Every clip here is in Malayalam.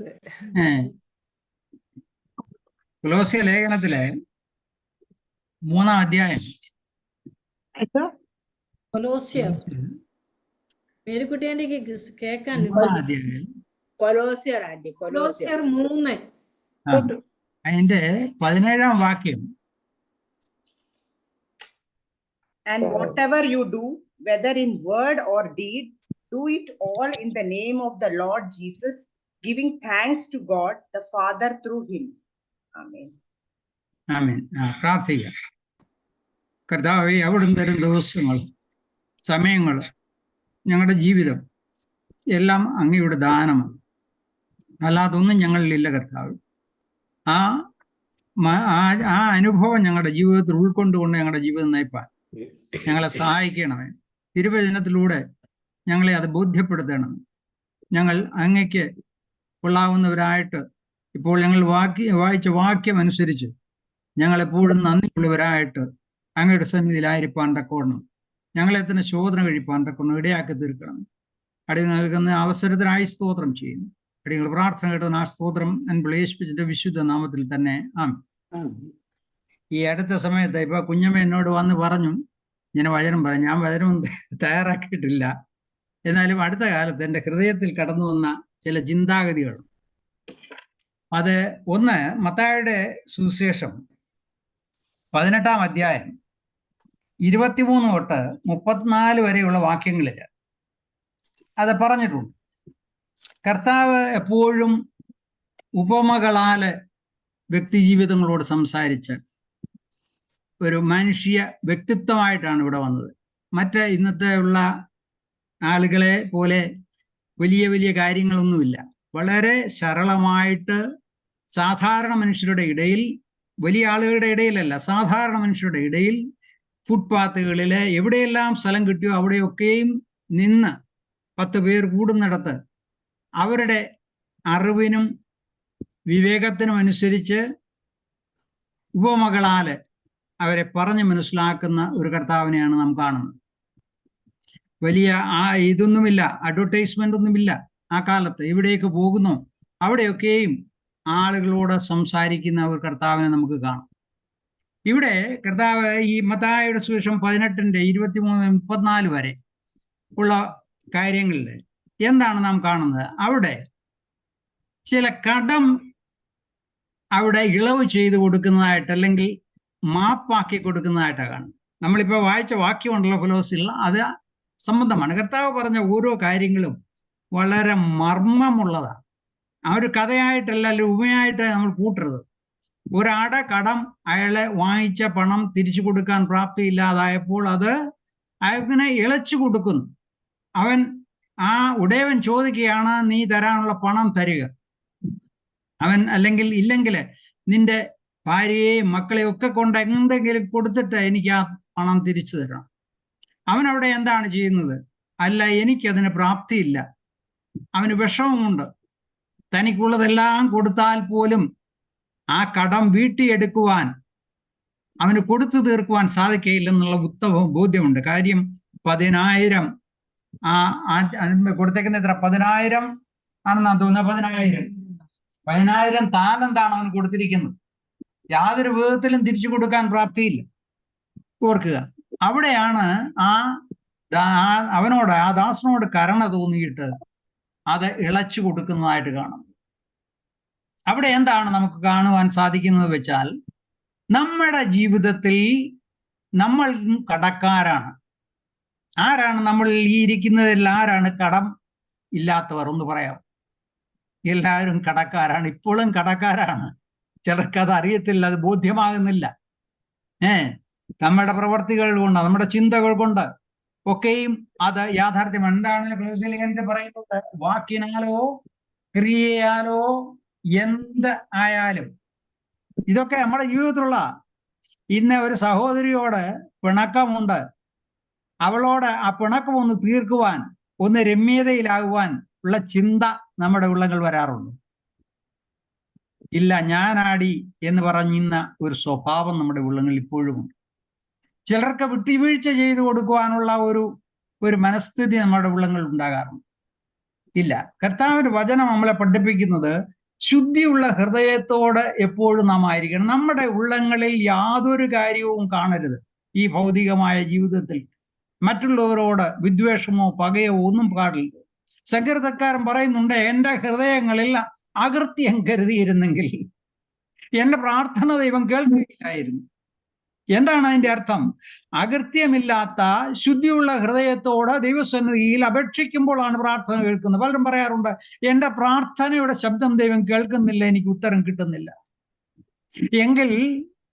ഏ. കുലോസ്യ. ലേഖനത്തിലെ മൂന്നാം അധ്യായം. മേരിക്കുട്ടിയാന്റെ കേക്കാൻ അതിന്റെ പതിനേഴാം വാക്യം. And whatever you do, whether in word or deed, do it all in the name of the Lord Jesus, giving thanks to God the Father through him. Amen. ആമേൻ. പ്രാർത്ഥിക്കാം. കർത്താവെ അവിടുന്ന് തരും ദിവസങ്ങൾ സമയങ്ങൾ ഞങ്ങളുടെ ജീവിതം എല്ലാം അങ്ങയുടെ ദാനമാണ്. അല്ലാതൊന്നും ഞങ്ങളിലില്ല കർത്താവ്. ആ ആ അനുഭവം ഞങ്ങളുടെ ജീവിതത്തിൽ ഉൾക്കൊണ്ടുകൊണ്ട് ഞങ്ങളുടെ ജീവിതം നയിപ്പാൻ ഞങ്ങളെ സഹായിക്കണമേ. തിരുവചനത്തിലൂടെ ഞങ്ങളെ അത് ബോധ്യപ്പെടുത്തണം. ഞങ്ങൾ അങ്ങയ്ക്ക് കൊള്ളാവുന്നവരായിട്ട് ഇപ്പോൾ ഞങ്ങൾ വാക്യ വായിച്ച വാക്യം അനുസരിച്ച് ഞങ്ങൾ എപ്പോഴും നന്ദിയുള്ളവരായിട്ട് അങ്ങയുടെ സന്നിധിയിലായിരിക്കാൻ തക്കോണം ഞങ്ങളെ തന്നെ ശോധന കഴിപ്പാൻ തക്കണം ഇടയാക്കി തീർക്കണം. അടി നൽകുന്ന അവസരത്തിനായി സ്തോത്രം ചെയ്യുന്നു. അടികൾ പ്രാർത്ഥന കേട്ടതിന് ആ സ്തോത്രം അൻപിളേഷ്പിച്ചിന്റെ വിശുദ്ധ നാമത്തിൽ തന്നെ ആ ഈ അടുത്ത സമയത്ത് ഇപ്പൊ കുഞ്ഞമ്മ എന്നോട് വന്ന് പറഞ്ഞു ഞാൻ വചനം പറഞ്ഞു ഞാൻ വചനം തയ്യാറാക്കിയിട്ടില്ല. എന്നാലും അടുത്ത കാലത്ത് എന്റെ ഹൃദയത്തിൽ കടന്നു വന്ന ചില ചിന്താഗതികൾ. അത് ഒന്ന് മത്തായുടെ സുവിശേഷം പതിനെട്ടാം അധ്യായം ഇരുപത്തിമൂന്ന് തൊട്ട് മുപ്പത്തിനാല് വരെയുള്ള വാക്യങ്ങളിൽ അത് പറഞ്ഞിട്ടുണ്ട്. കർത്താവ് എപ്പോഴും ഉപമകളാൽ വ്യക്തിജീവിതങ്ങളോട് സംസാരിച്ച് ഒരു മനുഷ്യ വ്യക്തിത്വമായിട്ടാണ് ഇവിടെ വന്നത്. മറ്റ് ഇന്നത്തെ ഉള്ള ആളുകളെ പോലെ വലിയ വലിയ കാര്യങ്ങളൊന്നുമില്ല. വളരെ സരളമായിട്ട് സാധാരണ മനുഷ്യരുടെ ഇടയിൽ വലിയ ആളുകളുടെ ഇടയിലല്ല സാധാരണ മനുഷ്യരുടെ ഇടയിൽ ഫുട്പാത്തുകളിൽ എവിടെയെല്ലാം സ്ഥലം കിട്ടിയോ അവിടെയൊക്കെയും നിന്ന് പത്ത് പേർ കൂടുന്നിടത്ത് അവരുടെ അറിവിനും വിവേകത്തിനും അനുസരിച്ച് ഉപമകളാൽ അവരെ പറഞ്ഞു മനസ്സിലാക്കുന്ന ഒരു കർത്താവിനെയാണ് നാം കാണുന്നത്. വലിയ ആ ഇതൊന്നുമില്ല അഡ്വർടൈസ്മെന്റ് ഒന്നുമില്ല ആ കാലത്ത്. എവിടേക്ക് പോകുന്നു അവിടെയൊക്കെയും ആളുകളോട് സംസാരിക്കുന്ന ഒരു കർത്താവിനെ നമുക്ക് കാണാം. ഇവിടെ കർത്താവ് ഈ മതായുടെ സുവിശേഷം പതിനെട്ടിന്റെ ഇരുപത്തിമൂന്ന് മുപ്പത്തിനാല് വരെ ഉള്ള കാര്യങ്ങളിൽ എന്താണ് നാം കാണുന്നത്? അവിടെ ചില കടം അവിടെ ഇളവ് ചെയ്തു കൊടുക്കുന്നതായിട്ട് അല്ലെങ്കിൽ മാപ്പാക്കി കൊടുക്കുന്നതായിട്ടാണ് കാണുന്നത്. നമ്മളിപ്പോൾ വായിച്ച വാക്യമുണ്ടല്ലോ ഫിലോസിൽ അത് സംബന്ധമാണ്. കർത്താവ് പറഞ്ഞ ഓരോ കാര്യങ്ങളും വളരെ മർമ്മമുള്ളതാണ്. ആ ഒരു കഥയായിട്ടല്ല അല്ലെങ്കിൽ ഉപയായിട്ട് നമ്മൾ കൂട്ടരുത്. ഒരാടെ കടം അയാളെ വാങ്ങിച്ച പണം തിരിച്ചു കൊടുക്കാൻ പ്രാപ്തി പ്രാപ്തിയില്ലാതായപ്പോൾ അത് അയാൾക്കിനെ ഇളച്ചു കൊടുക്കുന്നു. അവൻ ആ ഉടയവൻ ചോദിക്കുകയാണ് നീ തരാനുള്ള പണം തരിക. അവൻ അല്ലെങ്കിൽ ഇല്ലെങ്കിൽ നിന്റെ ഭാര്യയെയും മക്കളെയും ഒക്കെ കൊണ്ട് എന്തെങ്കിലും കൊടുത്തിട്ട് എനിക്ക് ആ പണം തിരിച്ചു തരണം. അവൻ അവിടെ എന്താണ് ചെയ്യുന്നത്? അല്ല എനിക്കതിന് പ്രാപ്തിയില്ല. അവന് വിഷമമുണ്ട്. തനിക്കുള്ളതെല്ലാം കൊടുത്താൽ പോലും ആ കടം വീട്ടിയെടുക്കുവാൻ അവന് കൊടുത്തു തീർക്കുവാൻ സാധിക്കയില്ലെന്നുള്ള ഉത്തമ ബോധ്യമുണ്ട്. കാര്യം പതിനായിരം ആ കൊടുത്തേക്കുന്ന എത്ര പതിനായിരം ആണെന്നാ തോന്നുന്നത്. പതിനായിരം. പതിനായിരം താലന്താണ് അവന് കൊടുത്തിരിക്കുന്നത്? യാതൊരു വിധത്തിലും തിരിച്ചു കൊടുക്കാൻ പ്രാപ്തിയില്ല. ഓർക്കുക. അവിടെയാണ് ആ അവനോട് ആ ദാസനോട് കരണ തോന്നിയിട്ട് അത് ഇളച്ചു കൊടുക്കുന്നതായിട്ട് കാണും അവിടെ എന്താണ് നമുക്ക് കാണുവാൻ സാധിക്കുന്നത് വെച്ചാൽ നമ്മുടെ ജീവിതത്തിൽ നമ്മൾ കടക്കാരാണ്. ആരാണ് നമ്മൾ ഈ ഇരിക്കുന്നതിൽ ആരാണ് കടം ഇല്ലാത്തവർ എന്ന് പറയാം. എല്ലാവരും കടക്കാരാണ് ഇപ്പോഴും കടക്കാരാണ്. ചിലർക്ക് അത് അറിയത്തില്ല അത് ബോധ്യമാകുന്നില്ല. ഏ? നമ്മുടെ പ്രവർത്തികൾ കൊണ്ട് നമ്മുടെ ചിന്തകൾ കൊണ്ട് ഒക്കെയും അത് യാഥാർത്ഥ്യം. എന്താണ് ക്ലോസിലിംഗന്റെ പറയുന്നത്? വാക്കിനാലോ ക്രിയയാലോ എന്ത് ആയാലും. ഇതൊക്കെ നമ്മുടെ ജീവിതത്തിലുള്ള ഇന്ന് ഒരു സഹോദരിയോട് പിണക്കമുണ്ട്. അവളോട് ആ പിണക്കം ഒന്ന് തീർക്കുവാൻ ഒന്ന് രമ്യതയിലാകുവാൻ ഉള്ള ചിന്ത നമ്മുടെ ഉള്ളങ്ങൾ വരാറുണ്ട്. ഇല്ല ഞാനാടി എന്ന് പറഞ്ഞിന്ന ഒരു സ്വഭാവം നമ്മുടെ ഉള്ളങ്ങളിൽ ഇപ്പോഴും ഉണ്ട് ചിലർക്ക് വിട്ടുവീഴ്ച ചെയ്തു കൊടുക്കുവാനുള്ള ഒരു ഒരു മനസ്ഥിതി നമ്മുടെ ഉള്ളങ്ങളിൽ ഉണ്ടാകാറുണ്ട്. ഇല്ല. കർത്താവിന്റെ വചനം നമ്മളെ പഠിപ്പിക്കുന്നത് ശുദ്ധിയുള്ള ഹൃദയത്തോട് എപ്പോഴും നാം ആയിരിക്കണം. നമ്മുടെ ഉള്ളങ്ങളിൽ യാതൊരു കാര്യവും കാണരുത്. ഈ ഭൗതികമായ ജീവിതത്തിൽ മറ്റുള്ളവരോട് വിദ്വേഷമോ പകയോ ഒന്നും പാടില്ല. സങ്കീർത്തക്കാരൻ പറയുന്നുണ്ട് എന്റെ ഹൃദയങ്ങളിൽ അകൃത്യം കരുതിയിരുന്നെങ്കിൽ എന്റെ പ്രാർത്ഥന ദൈവം കേൾക്കുകയില്ലായിരുന്നു. എന്താണ് അതിന്റെ അർത്ഥം? അകൃത്യമില്ലാത്ത ശുദ്ധിയുള്ള ഹൃദയത്തോട് ദൈവസന്നിധിയിൽ അപേക്ഷിക്കുമ്പോഴാണ് പ്രാർത്ഥന കേൾക്കുന്നത്. പലരും പറയാറുണ്ട് എന്റെ പ്രാർത്ഥനയുടെ ശബ്ദം ദൈവം കേൾക്കുന്നില്ല എനിക്ക് ഉത്തരം കിട്ടുന്നില്ല. എങ്കിൽ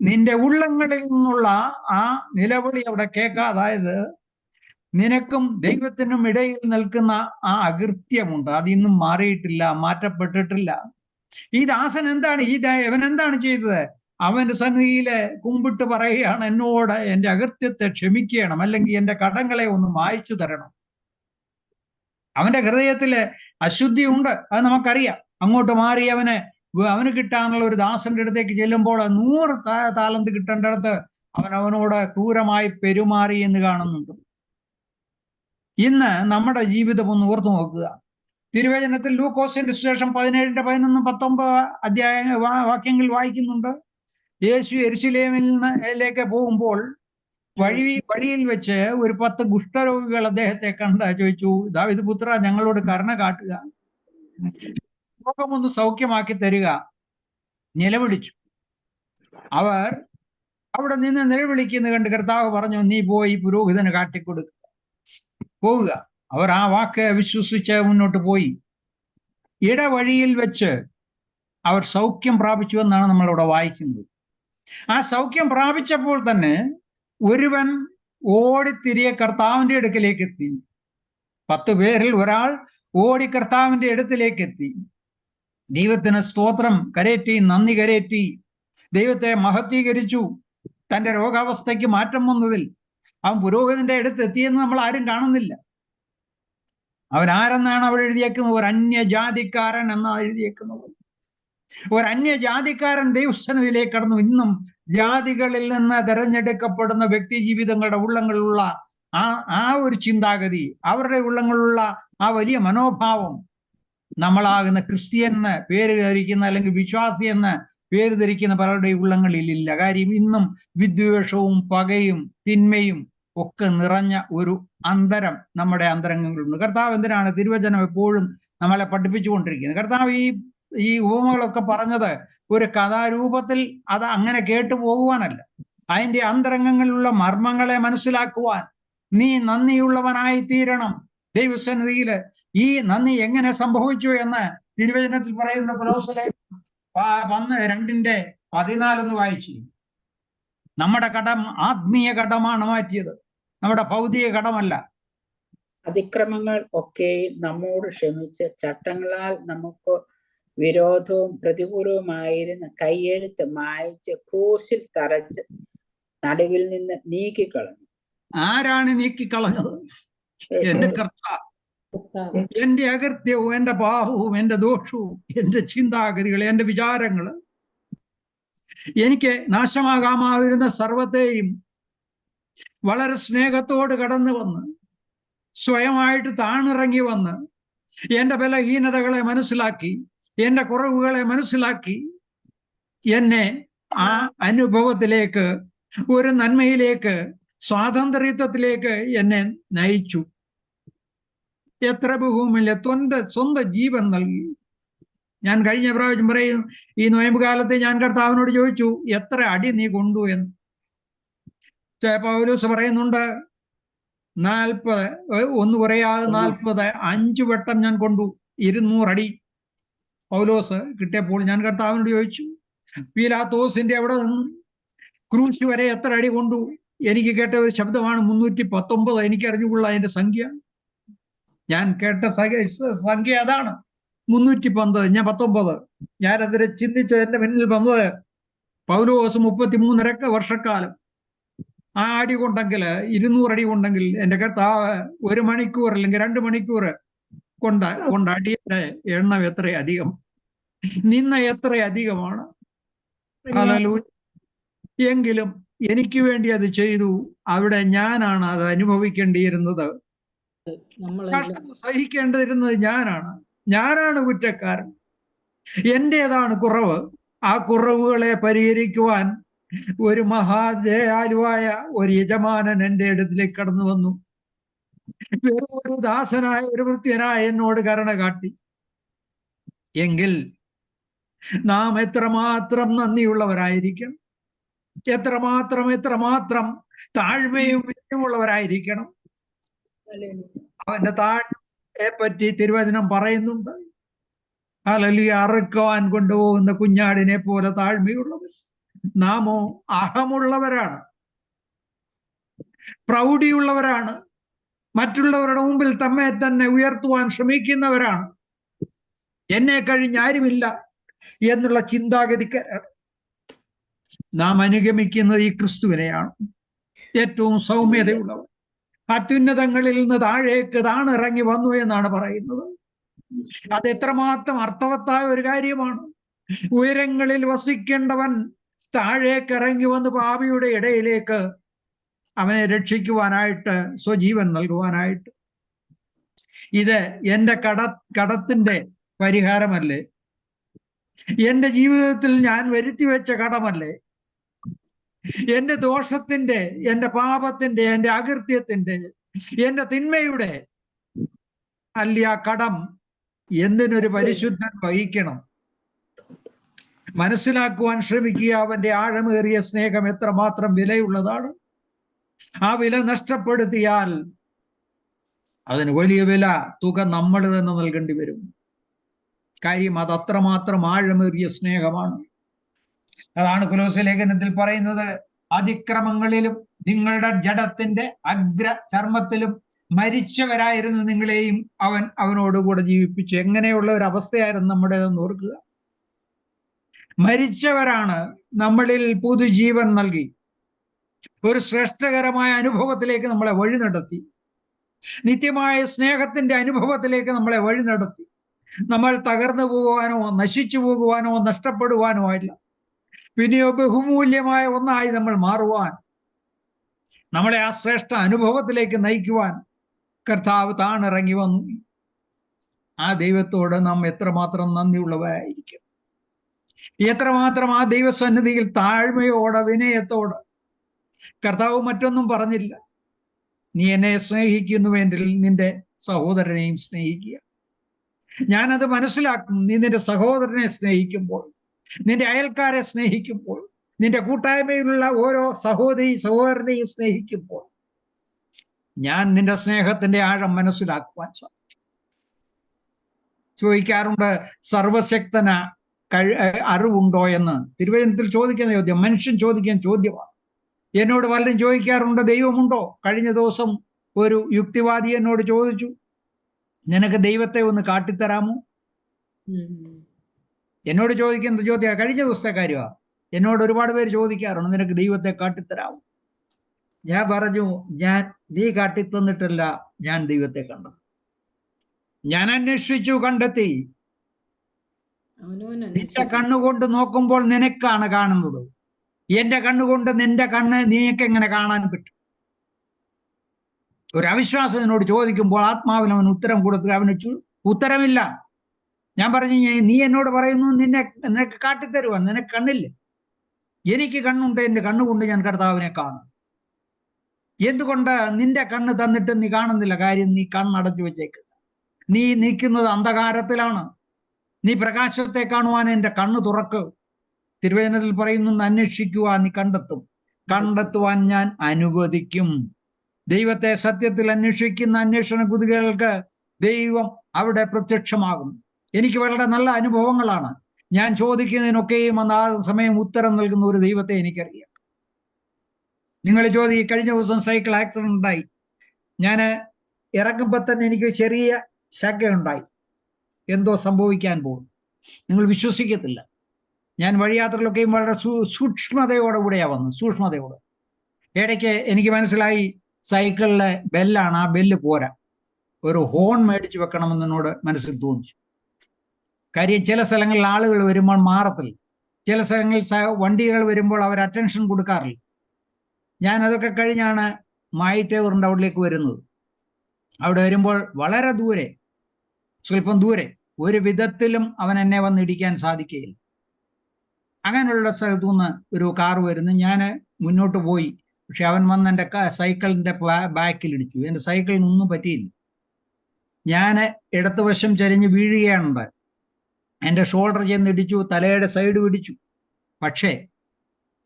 നിന്റെ ഉള്ളങ്ങളിൽ നിന്നുള്ള ആ നിലവിളി അവിടെ കേൾക്കുക. അതായത് നിനക്കും ദൈവത്തിനും ഇടയിൽ നിൽക്കുന്ന ആ അകൃത്യമുണ്ട്. അതിന്നും മാറിയിട്ടില്ല മാറ്റപ്പെട്ടിട്ടില്ല. ഈ ദാസൻ എന്താണ്? ഈ അവൻ എന്താണ് ചെയ്തത്? അവന്റെ സന്നിധിയിലെ കുമ്പിട്ട് പറയുകയാണ് എന്നോട് എന്റെ അകൃത്യത്തെ ക്ഷമിക്കണം അല്ലെങ്കിൽ എന്റെ കടങ്ങളെ ഒന്ന് മായ്ച്ചു തരണം. അവന്റെ ഹൃദയത്തിൽ അശുദ്ധി ഉണ്ട് അത് നമുക്കറിയാം. അങ്ങോട്ട് മാറി അവനെ അവന് കിട്ടാനുള്ള ഒരു ദാസന്റെ അടുത്തേക്ക് ചെല്ലുമ്പോൾ നൂറ് താലന്ത് കിട്ടേണ്ടടുത്ത് അവൻ അവനോട് ക്രൂരമായി പെരുമാറി എന്ന് കാണുന്നുണ്ട്. ഇന്ന് നമ്മുടെ ജീവിതം ഒന്ന് ഓർത്തു നോക്കുക. തിരുവചനത്തിൽ ലൂക്കോസിന്റെ സുശേഷം പതിനേഴിന്റെ പതിനൊന്നും പത്തൊമ്പത് അധ്യായ വാക്യങ്ങൾ വായിക്കുന്നുണ്ട്. യേശു എരുശലേമിൽ നിന്നിലേക്ക് പോകുമ്പോൾ വഴി വഴിയിൽ വെച്ച് ഒരു പത്ത് കുഷ്ഠരോഗികൾ അദ്ദേഹത്തെ കണ്ട ചോദിച്ചു ദാവിദ് പുത്ര ഞങ്ങളോട് കരുണ കാട്ടുക. രോഗമൊന്ന് സൗഖ്യമാക്കി തരിക. നിലവിളിച്ചു. അവർ അവിടെ നിന്ന് നിലവിളിക്കുന്ന കണ്ട് കർത്താവ് പറഞ്ഞു നീ പോയി പുരോഹിതന് കാട്ടിക്കൊടുക്കുക പോവുക. അവർ ആ വാക്ക് വിശ്വസിച്ച് മുന്നോട്ട് പോയി. ഇടവഴിയിൽ വെച്ച് അവർ സൗഖ്യം പ്രാപിച്ചു എന്നാണ് നമ്മളിവിടെ വായിക്കുന്നത്. ആ സൗഖ്യം പ്രാപിച്ചപ്പോൾ തന്നെ ഒരുവൻ ഓടിത്തിരിയെ കർത്താവിന്റെ അടുക്കിലേക്ക് എത്തി. പത്ത് പേരിൽ ഒരാൾ ഓടി കർത്താവിന്റെ അടുത്തിലേക്ക് എത്തി. ദൈവത്തിന് സ്തോത്രം. കരേറ്റി നന്ദി കരേറ്റി. ദൈവത്തെ മഹത്വീകരിച്ചു. തന്റെ രോഗാവസ്ഥയ്ക്ക് മാറ്റം വന്നതിൽ അവൻ പുരോഹിതന്റെ അടുത്ത് എത്തിയെന്ന് നമ്മൾ ആരും കാണുന്നില്ല. അവൻ ആരെന്നാണ് അവിടെ എഴുതിയേക്കുന്നത്? ഒരു അന്യജാതിക്കാരൻ എന്നാണ് എഴുതിയേക്കുന്നത്. ഒരു അന്യജാതിക്കാരൻ ദൈവസന്നിധിയിലേക്ക് കടന്നു. ഇന്നും ജാതികളിൽ നിന്ന് തെരഞ്ഞെടുക്കപ്പെടുന്ന വ്യക്തി ജീവിതങ്ങളുടെ ഉള്ളങ്ങളിലുള്ള ആ ആ ഒരു ചിന്താഗതി അവരുടെ ഉള്ളങ്ങളിലുള്ള ആ വലിയ മനോഭാവം നമ്മളാകുന്ന ക്രിസ്ത്യൻ എന്ന് പേര് ധരിക്കുന്ന അല്ലെങ്കിൽ വിശ്വാസി എന്ന് പേര് ധരിക്കുന്ന ഉള്ളങ്ങളിൽ ഇല്ല കാര്യം ഇന്നും വിദ്വേഷവും പകയും തിന്മയും ഒക്കെ നിറഞ്ഞ ഒരു അന്തരം നമ്മുടെ അന്തരംഗങ്ങളുണ്ട്. കർത്താവ് എന്തിനാണ് തിരുവചനം എപ്പോഴും നമ്മളെ പഠിപ്പിച്ചുകൊണ്ടിരിക്കുന്നത്? കർത്താവ് ഈ ഈ ഉപമകളൊക്കെ പറഞ്ഞത് ഒരു കഥാരൂപത്തിൽ അത് അങ്ങനെ കേട്ടു പോകുവാനല്ല. അതിന്റെ അന്തരംഗങ്ങളിലുള്ള മർമ്മങ്ങളെ മനസ്സിലാക്കുവാൻ നീ നന്ദിയുള്ളവനായി തീരണം ദൈവസന്നിധിയിൽ ഈ നന്ദി എങ്ങനെ സംഭവിച്ചു എന്ന് തിരുവചനത്തിൽ പറയുന്ന പുലോസിലെ വന്ന് രണ്ടിന്റെ പതിനാലൊന്ന് വായിച്ചു. നമ്മുടെ കടം ആത്മീയ കടമാണ് മാറ്റിയത്. നമ്മുടെ ഭൗതിക കടമല്ല. അതിക്രമങ്ങൾ ഒക്കെ നമ്മോട് ക്ഷമിച്ച് ചട്ടങ്ങളാൽ നമുക്ക് വിരോധവും പ്രതികൂലവുമായിരുന്ന കൈയെഴുത്ത് മായച്ച് ക്രൂശിൽ തറച്ച് നടുവിൽ നിന്ന് നീക്കിക്കളഞ്ഞു. ആരാണ് നീക്കിക്കളഞ്ഞത്? എന്റെ കർത്താവ്. എന്റെ അകൃത്യവും എന്റെ പാപവും എന്റെ ദോഷവും എന്റെ ചിന്താഗതികൾ എന്റെ വിചാരങ്ങൾ എനിക്ക് നാശമാകാമായിരുന്ന സർവത്തെയും വളരെ സ്നേഹത്തോട് കടന്നു വന്ന് സ്വയമായിട്ട് താണിറങ്ങി വന്ന് എന്റെ ബലഹീനതകളെ മനസ്സിലാക്കി എന്റെ കുറവുകളെ മനസ്സിലാക്കി എന്നെ ആ അനുഭവത്തിലേക്ക് ഒരു നന്മയിലേക്ക് സ്വാതന്ത്ര്യത്വത്തിലേക്ക് എന്നെ നയിച്ചു. എത്ര ബഹുമില്ല തൊന്റെ സ്വന്തം ജീവൻ നൽകി. ഞാൻ കഴിഞ്ഞ പ്രാവശ്യം പറയും ഈ നോയമ്പ് കാലത്ത് ഞാൻ കർത്താവിനോട് ചോദിച്ചു എത്ര അടി നീ കൊണ്ടു എന്ന്? പൗലൂസ് പറയുന്നുണ്ട് നാൽപ്പത് ഒന്ന് പറയാതെ നാൽപ്പത് അഞ്ചു വട്ടം ഞാൻ കൊണ്ടു ഇരുന്നൂറടി പൗലോസ് കിട്ടിയപ്പോൾ ഞാൻ കർത്താവിനോട് ചോദിച്ചു പീലാത്തോസിന്റെ അവിടെ നിന്നും ക്രൂശ് വരെ എത്ര അടി കൊണ്ടു? എനിക്ക് കേട്ട ഒരു ശബ്ദമാണ് മുന്നൂറ്റി പത്തൊമ്പത് എനിക്ക് അറിഞ്ഞുകൊള്ള അതിന്റെ സംഖ്യ. ഞാൻ കേട്ട സംഖ്യ അതാണ് മുന്നൂറ്റി പന്ത് ഞാൻ പത്തൊമ്പത്. ഞാൻ അതിനെ ചിന്തിച്ച് എന്റെ മുന്നിൽ വന്നത് പൗലോസ് മുപ്പത്തി മൂന്നരക്ക വർഷക്കാലം. ആ അടി കൊണ്ടെങ്കിൽ ഇരുന്നൂറ് അടി കൊണ്ടെങ്കിൽ എന്റെ കർത്താവ് ഒരു മണിക്കൂർ അല്ലെങ്കിൽ രണ്ട് മണിക്കൂർ കൊണ്ട കൊണ്ടടിയുടെ എണ്ണം എത്ര അധികം നിന്ന എത്ര അധികമാണ്. എങ്കിലും എനിക്ക് വേണ്ടി അത് ചെയ്തു. അവിടെ ഞാനാണ് അത് അനുഭവിക്കേണ്ടിയിരുന്നത്. കഷ്ടം സഹിക്കേണ്ടിരുന്നത് ഞാനാണ്. ഞാനാണ് കുറ്റക്കാരൻ. എന്റേതാണ് കുറവ്? ആ കുറവുകളെ പരിഹരിക്കുവാൻ ഒരു മഹാദയാലുവായ ഒരു യജമാനൻ എന്റെ അടുത്തിലേക്ക് കടന്നു വന്നു. വെറും ഒരു ദാസനായ ഒരു വൃത്യനായ എന്നോട് കരുണ കാട്ടി. എങ്കിൽ നാം എത്രമാത്രം നന്ദിയുള്ളവരായിരിക്കണം? എത്രമാത്രം എത്രമാത്രം താഴ്മയും വിനയമുള്ളവരായിരിക്കണം അവന്റെ താഴ്മയെ പറ്റി തിരുവചനം പറയുന്നുണ്ട്. അലലിയ അറുക്കുവാൻ കൊണ്ടുപോകുന്ന കുഞ്ഞാടിനെ പോലെ താഴ്മയുള്ളവർ നാമോ അഹമുള്ളവരാണ്. പ്രൗഢിയുള്ളവരാണ്. മറ്റുള്ളവരുടെ മുമ്പിൽ തമ്മെ തന്നെ ഉയർത്തുവാൻ ശ്രമിക്കുന്നവരാണ്. എന്നെ കഴിഞ്ഞ് ആരുമില്ല എന്നുള്ള ചിന്താഗതിക്കാരാണ്. നാം അനുഗമിക്കുന്നത് ഈ ക്രിസ്തുവിനെയാണ്. ഏറ്റവും സൗമ്യതയുള്ളവർ. അത്യുന്നതങ്ങളിൽ നിന്ന് താഴേക്ക് താണിറങ്ങി വന്നു എന്നാണ് പറയുന്നത്. അത് എത്രമാത്രം അർത്ഥവത്തായ ഒരു കാര്യമാണ്. ഉയരങ്ങളിൽ വസിക്കേണ്ടവൻ താഴേക്ക് ഇറങ്ങി വന്ന് പാപിയുടെ ഇടയിലേക്ക് അവനെ രക്ഷിക്കുവാനായിട്ട് സ്വജീവൻ നൽകുവാനായിട്ട്. ഇത് എന്റെ കട കടത്തിന്റെ പരിഹാരമല്ലേ? എന്റെ ജീവിതത്തിൽ ഞാൻ വരുത്തി വെച്ച കടമല്ലേ? എന്റെ ദോഷത്തിന്റെ എന്റെ പാപത്തിന്റെ എന്റെ അകൃത്യത്തിന്റെ എന്റെ തിന്മയുടെ അല്ല ആ കടം എന്തിനൊരു പരിശുദ്ധൻ വഹിക്കണം? മനസ്സിലാക്കുവാൻ ശ്രമിക്കുക. അവന്റെ ആഴമേറിയ സ്നേഹം എത്രമാത്രം വിലയുള്ളതാണ്. ആ വില നഷ്ടപ്പെടുത്തിയാൽ അതിന് വലിയ വില തുക നമ്മൾ തന്നെ നൽകേണ്ടി വരും. കാര്യം അത് അത്രമാത്രം ആഴമേറിയ സ്നേഹമാണ്. അതാണ് കുലോസ ലേഖനത്തിൽ പറയുന്നത് അതിക്രമങ്ങളിലും നിങ്ങളുടെ ജഡത്തിന്റെ അഗ്ര ചർമ്മത്തിലും മരിച്ചവരായിരുന്ന നിങ്ങളെയും അവൻ അവനോടുകൂടെ ജീവിപ്പിച്ചു. എങ്ങനെയുള്ള ഒരു അവസ്ഥയായിരുന്നു നമ്മുടേതെന്ന് ഓർക്കുക. മരിച്ചവരാണ് നമ്മളിൽ പുതുജീവൻ നൽകി. ഒരു ശ്രേഷ്ഠകരമായ അനുഭവത്തിലേക്ക് നമ്മളെ വഴി നടത്തി. നിത്യമായ സ്നേഹത്തിന്റെ അനുഭവത്തിലേക്ക് നമ്മളെ വഴി നടത്തി. നമ്മൾ തകർന്നു പോകുവാനോ നശിച്ചു പോകുവാനോ നഷ്ടപ്പെടുവാനോ ആയില്ല പിന്നെയോ ബഹുമൂല്യമായ ഒന്നായി നമ്മൾ മാറുവാൻ നമ്മളെ ആ ശ്രേഷ്ഠ അനുഭവത്തിലേക്ക് നയിക്കുവാൻ കർത്താവ് താണിറങ്ങി വന്നു. ആ ദൈവത്തോട് നാം എത്രമാത്രം നന്ദിയുള്ളവരായിരിക്കും. എത്രമാത്രം ആ ദൈവസന്നിധിയിൽ താഴ്മയോടെ വിനയത്തോടെ കർത്താവ് മറ്റൊന്നും പറഞ്ഞില്ല. നീ എന്നെ സ്നേഹിക്കുന്നുവെങ്കിൽ നിന്റെ സഹോദരനെയും സ്നേഹിക്കുക. ഞാനത് മനസ്സിലാക്കും നീ നിന്റെ സഹോദരനെ സ്നേഹിക്കുമ്പോൾ നിന്റെ അയൽക്കാരെ സ്നേഹിക്കുമ്പോൾ നിന്റെ കൂട്ടായ്മയിലുള്ള ഓരോ സഹോദരി സഹോദരനെയും സ്നേഹിക്കുമ്പോൾ ഞാൻ നിന്റെ സ്നേഹത്തിന്റെ ആഴം മനസ്സിലാക്കുവാൻ സാധിക്കും. ചോദിക്കാറുണ്ട് സർവശക്തന കഴി അറിവുണ്ടോ എന്ന്. തിരുവചനത്തിൽ ചോദിക്കുന്ന ചോദ്യം മനുഷ്യൻ ചോദിക്കാൻ ചോദ്യമാണ്. എന്നോട് പലരും ചോദിക്കാറുണ്ട് ദൈവമുണ്ടോ? കഴിഞ്ഞ ദിവസം ഒരു യുക്തിവാദി എന്നോട് ചോദിച്ചു നിനക്ക് ദൈവത്തെ ഒന്ന് കാട്ടിത്തരാമോ? എന്നോട് ചോദിക്കുന്ന ചോദ്യം കഴിഞ്ഞ ദിവസത്തെ കാര്യമാണ് എന്നോട് ഒരുപാട് പേര് ചോദിക്കാറുണ്ട് നിനക്ക് ദൈവത്തെ കാട്ടിത്തരാമോ? ഞാൻ പറഞ്ഞു ഞാൻ നീ കാട്ടിത്തന്നിട്ടല്ല ഞാൻ ദൈവത്തെ കണ്ടത്. ഞാൻ അന്വേഷിച്ചു കണ്ടെത്തി. നിന്റെ കണ്ണുകൊണ്ട് നോക്കുമ്പോൾ നിനക്കാണ് കാണുന്നത്. എന്റെ കണ്ണുകൊണ്ട് നിന്റെ കണ്ണ് നീയൊക്കെ എങ്ങനെ കാണാൻ പറ്റും? ഒരു അവിശ്വാസത്തിനോട് ചോദിക്കുമ്പോൾ ആത്മാവിന് അവൻ ഉത്തരം കൊടുത്തു അവന് ഉത്തരമില്ല. ഞാൻ പറഞ്ഞു "നീ- എന്നോട് പറയുന്നു നിന്നെ നിനക്ക് കാട്ടിത്തരുവാൻ നിനക്ക് കണ്ണില്ല. എനിക്ക് കണ്ണുണ്ട് എന്റെ കണ്ണുകൊണ്ട് ഞാൻ കർത്താവിനെ കാണും. എന്തുകൊണ്ട് നിന്റെ കണ്ണ് തന്നിട്ട് നീ കാണുന്നില്ല? കാര്യം നീ കണ്ണടച്ചു വെച്ചേക്കുക നീ നിൽക്കുന്നത് അന്ധകാരത്തിലാണ്. നീ പ്രകാശത്തെ കാണുവാൻ എന്റെ കണ്ണ് തുറക്ക്. തിരുവേദനത്തിൽ പറയുന്നു അന്വേഷിക്കുക നീ കണ്ടെത്തും. കണ്ടെത്തുവാൻ ഞാൻ അനുവദിക്കും. ദൈവത്തെ സത്യത്തിൽ അന്വേഷിക്കുന്ന അന്വേഷണ കുതികൾക്ക് ദൈവം അവിടെ പ്രത്യക്ഷമാകും. എനിക്ക് വളരെ നല്ല അനുഭവങ്ങളാണ്. ഞാൻ ചോദിക്കുന്നതിനൊക്കെയും അന്ന് ആ സമയം ഉത്തരം നൽകുന്ന ഒരു ദൈവത്തെ എനിക്കറിയാം. നിങ്ങൾ ചോദി കഴിഞ്ഞ ദിവസം സൈക്കിൾ ആക്സിഡന്റ് ഉണ്ടായി. ഞാൻ ഇറങ്ങുമ്പോൾ തന്നെ എനിക്ക് ചെറിയ ശങ്കയുണ്ടായി എന്തോ സംഭവിക്കാൻ പോകും നിങ്ങൾ വിശ്വസിക്കത്തില്ല. ഞാൻ വഴിയാത്രയിലൊക്കെയും വളരെ സൂ സൂക്ഷ്മതയോടെ കൂടെയാണ് വന്നത് സൂക്ഷ്മതയോട്. ഇടയ്ക്ക് എനിക്ക് മനസ്സിലായി സൈക്കിളിലെ ബെല്ലാണ് ആ ബെല്ല് പോരാ. ഒരു ഹോൺ മേടിച്ച് വെക്കണമെന്ന് എന്നോട് മനസ്സിൽ തോന്നിച്ചു. കാര്യം ചില സ്ഥലങ്ങളിൽ ആളുകൾ വരുമ്പോൾ മാറത്തില്ല. ചില സ്ഥലങ്ങളിൽ വണ്ടികൾ വരുമ്പോൾ അവർ അറ്റൻഷൻ കൊടുക്കാറില്ല. ഞാൻ അതൊക്കെ കഴിഞ്ഞാണ് മായിട്ടേവറിന്റെ അവിടേക്ക് വരുന്നത്. അവിടെ വരുമ്പോൾ വളരെ ദൂരെ സ്വല്പം ദൂരെ ഒരു വിധത്തിലും അവൻ എന്നെ വന്നിടിക്കാൻ സാധിക്കുകയില്ല. അങ്ങനെയുള്ള സ്ഥലത്തു നിന്ന് ഒരു കാർ വരുന്നു. ഞാൻ മുന്നോട്ട് പോയി. പക്ഷെ അവൻ വന്ന് എന്റെ സൈക്കിളിന്റെ ബാക്കിൽ ഇടിച്ചു എന്റെ സൈക്കിളിനൊന്നും പറ്റിയില്ല. ഞാൻ ഇടത്തുവശം ചരിഞ്ഞ് വീഴുകയാണുണ്ട്. എന്റെ ഷോൾഡർ ചെന്ന് ഇടിച്ചു തലയുടെ സൈഡ് പിടിച്ചു. പക്ഷേ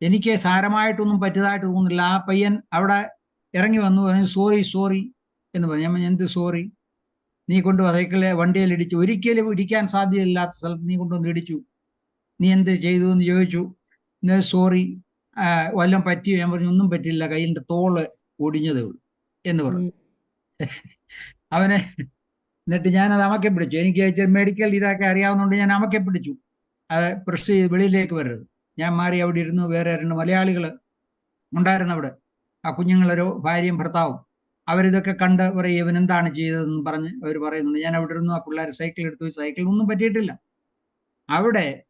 എനിക്ക് സാരമായിട്ടൊന്നും പറ്റിയതായിട്ട് തോന്നുന്നില്ല. ആ പയ്യൻ അവിടെ ഇറങ്ങി വന്നു. പറഞ്ഞു സോറി സോറി എന്ന് പറഞ്ഞു. ഞാൻ എന്ത് സോറി നീ കൊണ്ട് സൈക്കിളെ വണ്ടിയിൽ ഇടിച്ചു. ഒരിക്കലും ഇടിക്കാൻ സാധ്യതയില്ലാത്ത സ്ഥലത്ത് നീ കൊണ്ടുവന്ന് ഇടിച്ചു. നീ എന്ത് ചെയ്തു? എന്ന് ചോദിച്ചു. സോറി വല്ലതും പറ്റിയോ? ഞാൻ പറഞ്ഞു ഒന്നും പറ്റില്ല. കയ്യിന്റെ തോൾ ഒടിഞ്ഞതേ ഉള്ളൂ. എന്ന് പറഞ്ഞു. അവനെ എന്നിട്ട് ഞാനത് അമക്കെ പിടിച്ചു. എനിക്ക് മെഡിക്കൽ ഇതൊക്കെ അറിയാവുന്നതുകൊണ്ട് ഞാൻ അമക്കെ പിടിച്ചു. അത് പ്രസ് ചെയ്ത് വെളിയിലേക്ക് വരരുത്. ഞാൻ മാറി അവിടെ ഇരുന്നു. വേറെ രണ്ട് മലയാളികൾ ഉണ്ടായിരുന്നു അവിടെ. ആ കുഞ്ഞുങ്ങളൊരു ഭാര്യയും ഭർത്താവും. അവരിതൊക്കെ കണ്ട് പറയും ഇവൻ എന്താണ് ചെയ്തതെന്ന് പറഞ്ഞ് അവർ പറയുന്നുണ്ട്. ഞാൻ അവിടെ ഇരുന്നു. ആ പിള്ളേർ സൈക്കിൾ എടുത്തു. സൈക്കിൾ ഒന്നും പറ്റിയിട്ടില്ല. അവിടെ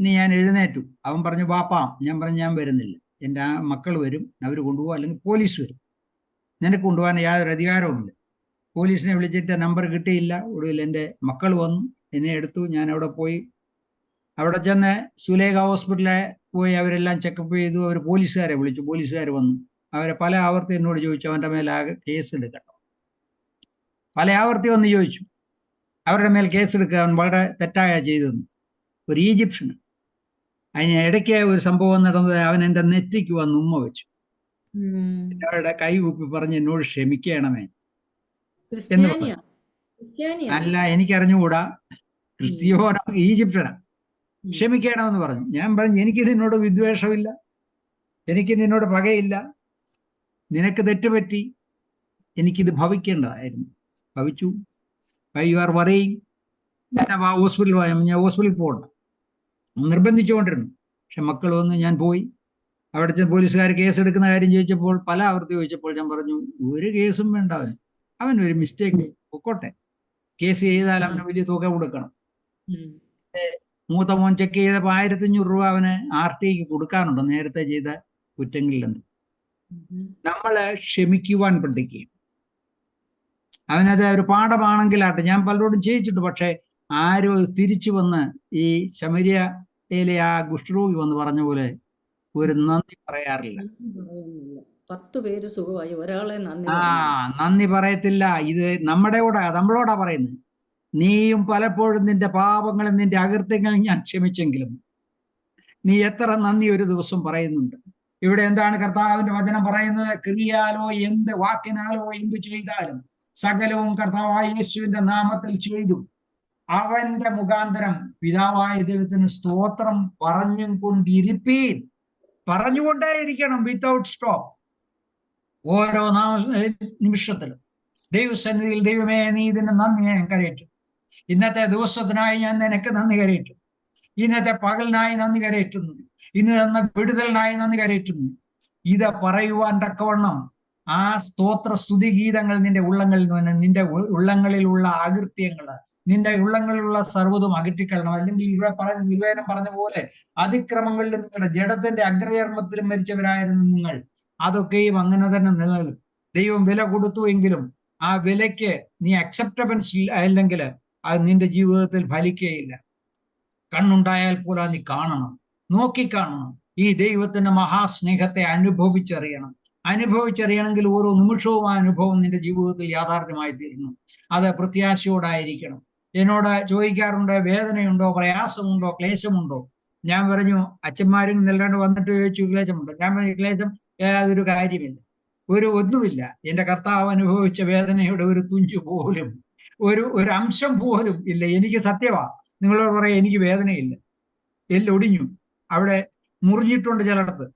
നീ ഞാൻ എഴുന്നേറ്റു. അവൻ പറഞ്ഞു വാപ്പാ ഞാൻ പറഞ്ഞു ഞാൻ വരുന്നില്ല. എന്റെ ആ മക്കൾ വരും. അവർ കൊണ്ടുപോകും. അല്ലെങ്കിൽ പോലീസ് വരും. നിനക്ക് കൊണ്ടുപോകാൻ യാതൊരു അധികാരവുമില്ല. പോലീസിനെ വിളിച്ചിട്ട് നമ്പർ കിട്ടിയില്ല. ഒടുവിൽ എന്റെ മക്കൾ വന്നു. എന്നെ എടുത്തു. ഞാൻ അവിടെ പോയി. അവിടെ ചെന്ന് സുലേഖ ഹോസ്പിറ്റലിൽ പോയി അവരെല്ലാം ചെക്കപ്പ് ചെയ്തു. അവർ പോലീസുകാരെ വിളിച്ചു. പോലീസുകാർ വന്നു. അവരെ പല ആവർത്തി എന്നോട് ചോദിച്ചു. അവന്റെ മേലാകെ കേസ് എടുക്കട്ടോ. പല ആവർത്തി വന്ന് ചോദിച്ചു. അവരുടെ മേൽ കേസ് അവൻ വളരെ തെറ്റായ ചെയ്തതെന്ന് ഒരു ഈജിപ്ഷ്യന് അതിന് ഇടയ്ക്ക് ഒരു സംഭവം നടന്നത് അവൻ എന്റെ നെറ്റിക്ക് വന്ന് ഉമ്മ വെച്ചു. അവരുടെ കൈ കൂപ്പി പറഞ്ഞ് എന്നോട് ക്ഷമിക്കണമേ എന്ന് അല്ല എനിക്കറിഞ്ഞുകൂടാ. ക്രിസ്ത്യോനോ ഈജിപ്ഷ്യനാ. ക്ഷമിക്കണമെന്ന് പറഞ്ഞു. ഞാൻ പറഞ്ഞു എനിക്ക് നിന്നോട് വിദ്വേഷമില്ല. എനിക്ക് നിന്നോട് പകയില്ല. നിനക്ക് തെറ്റുപറ്റി. എനിക്കിത് ഭവിക്കേണ്ടതായിരുന്നു. ഭവിച്ചു. You are worrying. ഞാൻ ഹോസ്പിറ്റലിൽ പോയ ഞാൻ ഹോസ്പിറ്റലിൽ പോകണ്ട. നിർബന്ധിച്ചുകൊണ്ടിരുന്നു. പക്ഷെ മക്കൾ വന്ന് ഞാൻ പോയി. അവിടെ അവിടുത്തെ പോലീസുകാർ കേസ് എടുക്കുന്ന കാര്യം ചോദിച്ചപ്പോൾ പല ആവർത്തി ചോദിച്ചപ്പോൾ ഞാൻ പറഞ്ഞു ഒരു കേസും വേണ്ട അവന്. അവൻ ഒരു മിസ്റ്റേക്ക് പൊക്കോട്ടെ. കേസ് ചെയ്താൽ അവന് വലിയ തുക കൊടുക്കണം. മൂത്ത മോൻ ചെക്ക് ചെയ്തപ്പോൾ ആയിരത്തി അഞ്ഞൂറ് രൂപ അവന് ആർ ടിക്ക് കൊടുക്കാനുണ്ട്? നേരത്തെ ചെയ്ത കുറ്റങ്ങളിലെന്ന് നമ്മളെ ക്ഷമിക്കുവാൻ പഠിക്കുകയും അവനത് ഒരു പാഠമാണെങ്കിലാട്ടെ. ഞാൻ പലരോടും ചെയ്യിച്ചിട്ടുണ്ട്. പക്ഷെ ആരോ തിരിച്ചു വന്ന് ഈ ശമരിയയിലെ ആ കുഷ്ഠരോഗി വന്ന് പറഞ്ഞ പോലെ ഒരു നന്ദി പറയാറില്ല. പത്ത് പേര് സുഖമായി. ഒരാളെ നന്ദി ആ നന്ദി പറയത്തില്ല. ഇത് നമ്മുടെ കൂടെ നമ്മളോടാ പറയുന്നത് നീയും പലപ്പോഴും നിന്റെ പാപങ്ങളും നിന്റെ അകൃത്യങ്ങളും ഞാൻ ക്ഷമിച്ചെങ്കിലും നീ എത്ര നന്ദി ഒരു ദിവസം പറയുന്നുണ്ട്. ഇവിടെ എന്താണ് കർത്താവിന്റെ വചനം പറയുന്നത്? ക്രിയാലോ എന്ത് വാക്കിനാലോ എന്ത് ചെയ്താലും സകലവും കർത്താവായ യേശുവിന്റെ നാമത്തിൽ ചെയ്തു. അവന്റെ മുഖാന്തരം പിതാവായ ദൈവത്തിന് സ്തോത്രം പറഞ്ഞും കൊണ്ടിരിപ്പീൻ. പറഞ്ഞുകൊണ്ടേയിരിക്കണം വിത്തൗട്ട് സ്റ്റോപ്പ് ഓരോ നാമ നിമിഷത്തിലും. ദൈവസന്നിധിയിൽ ദൈവമേ നീ ഇതിന് നന്ദി ഞാൻ കരയിട്ടു ഇന്നത്തെ ദിവസത്തിനായി ഞാൻ നിനക്ക് നന്ദി കരയിട്ടു ഇന്നത്തെ പകലിനായി നന്ദി കരയിട്ടുന്നു ഇന്ന് തന്ന വിടുതലിനായി നന്ദി കരയിട്ടുന്നു ഇത് പറയുവാൻ തക്കവണ്ണം ആ സ്തോത്ര സ്തുതി ഗീതങ്ങൾ നിന്റെ ഉള്ളങ്ങളിൽ നിന്ന് നിന്റെ ഉള്ളങ്ങളിലുള്ള ആകൃത്യങ്ങൾ നിന്റെ ഉള്ളങ്ങളിലുള്ള സർവതും അകറ്റിക്കളണം. അല്ലെങ്കിൽ ഇവിടെ പറഞ്ഞ നിവേദനം പറഞ്ഞ പോലെ അതിക്രമങ്ങളിൽ നിങ്ങളുടെ ജഡത്തിന്റെ അഗ്രകർമ്മത്തിലും മരിച്ചവരായിരുന്നു നിങ്ങൾ. അതൊക്കെയും അങ്ങനെ തന്നെ നിലനിൽക്കും. ദൈവം വില കൊടുത്തു എങ്കിലും ആ വിലയ്ക്ക് നീ അക്സെപ്റ്റബൻസ് അല്ലെങ്കിൽ അത് നിന്റെ ജീവിതത്തിൽ ഫലിക്കുകയില്ല. കണ്ണുണ്ടായാൽ പോലും നീ കാണണം. നോക്കിക്കാണണം. ഈ ദൈവത്തിന്റെ മഹാസ്നേഹത്തെ അനുഭവിച്ചറിയണം. അനുഭവിച്ചറിയണമെങ്കിൽ ഓരോ നിമിഷവും ആ അനുഭവം നിന്റെ ജീവിതത്തിൽ യാഥാർത്ഥ്യമായി തീരണം അത് പ്രത്യാശയോടായിരിക്കണം. എന്നോട് ചോദിക്കാറുണ്ട് വേദനയുണ്ടോ പ്രയാസമുണ്ടോ ക്ലേശമുണ്ടോ? ഞാൻ പറഞ്ഞു അച്ഛന്മാരും നെല്ലാണ്ട് വന്നിട്ട് ചോദിച്ചു ക്ലേശമുണ്ടോ? ഞാൻ പറഞ്ഞു ക്ലേശം യാതൊരു കാര്യമില്ല. ഒരു ഒന്നുമില്ല. എന്റെ കർത്താവ് അനുഭവിച്ച വേദനയുടെ ഒരു തുഞ്ചു പോലും ഒരു ഒരു അംശം പോലും ഇല്ല. എനിക്ക് സത്യമാ. നിങ്ങളോട് പറയാം എനിക്ക് വേദനയില്ല. എല്ലൊടിഞ്ഞു അവിടെ മുറിഞ്ഞിട്ടുണ്ട് ചിലയിടത്ത്.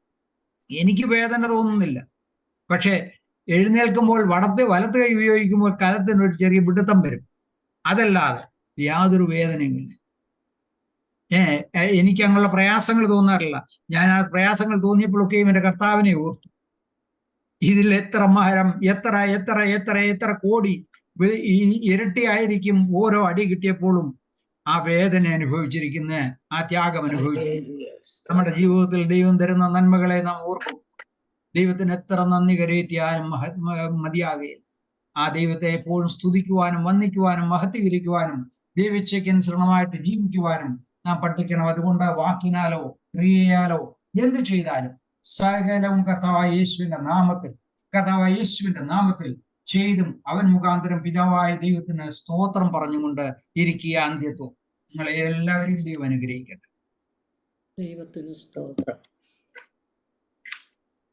എനിക്ക് വേദന തോന്നുന്നില്ല. പക്ഷെ എഴുന്നേൽക്കുമ്പോൾ വടത്ത് വലത്ത് കൈ ഉപയോഗിക്കുമ്പോൾ കലത്തിന് ഒരു ചെറിയ പിടുത്തം വരും. അതല്ലാതെ യാതൊരു വേദനയുമില്ല ഏ എനിക്ക് അങ്ങനെയുള്ള പ്രയാസങ്ങൾ തോന്നാറില്ല. ഞാൻ ആ പ്രയാസങ്ങൾ തോന്നിയപ്പോഴൊക്കെയും എന്റെ കർത്താവിനെ ഓർത്തു. ഇതിൽ എത്ര മഹരം എത്ര എത്ര എത്ര എത്ര കോടി ഇരട്ടിയായിരിക്കും ഓരോ അടി കിട്ടിയപ്പോഴും ആ വേദന അനുഭവിച്ചിരിക്കുന്ന ആ ത്യാഗം അനുഭവിച്ചിരിക്കുന്നു. നമ്മുടെ ജീവിതത്തിൽ ദൈവം തരുന്ന നന്മകളെ നാം ഓർക്കും. ദൈവത്തിന് എത്ര നന്ദി കരയറ്റിയാലും മഹ- മ- മതിയാകുകയില്ല ആ ദൈവത്തെ എപ്പോഴും സ്തുതിക്കുവാനും വന്ദിക്കുവാനും മഹത്വീകരിക്കുവാനും ദൈവച്ചയ്ക്കനുസരണമായിട്ട് ജീവിക്കുവാനും നാം പഠിക്കണം. അതുകൊണ്ട് വാക്കിനാലോ ക്രിയയാലോ എന്ത് ചെയ്താലും സകലവും കർത്താവായ യേശുവിന്റെ നാമത്തിൽ കർത്താവായ യേശുവിന്റെ നാമത്തിൽ ചെയ്തും അവൻ മുഖാന്തരം പിതാവായ ദൈവത്തിന് സ്തോത്രം പറഞ്ഞുകൊണ്ട് ഇരിക്കുക അന്ത്യത്വം. നിങ്ങളെ എല്ലാവരെയും ദൈവം അനുഗ്രഹിക്കട്ടെ. ദൈവത്തിന് സ്തോത്രം.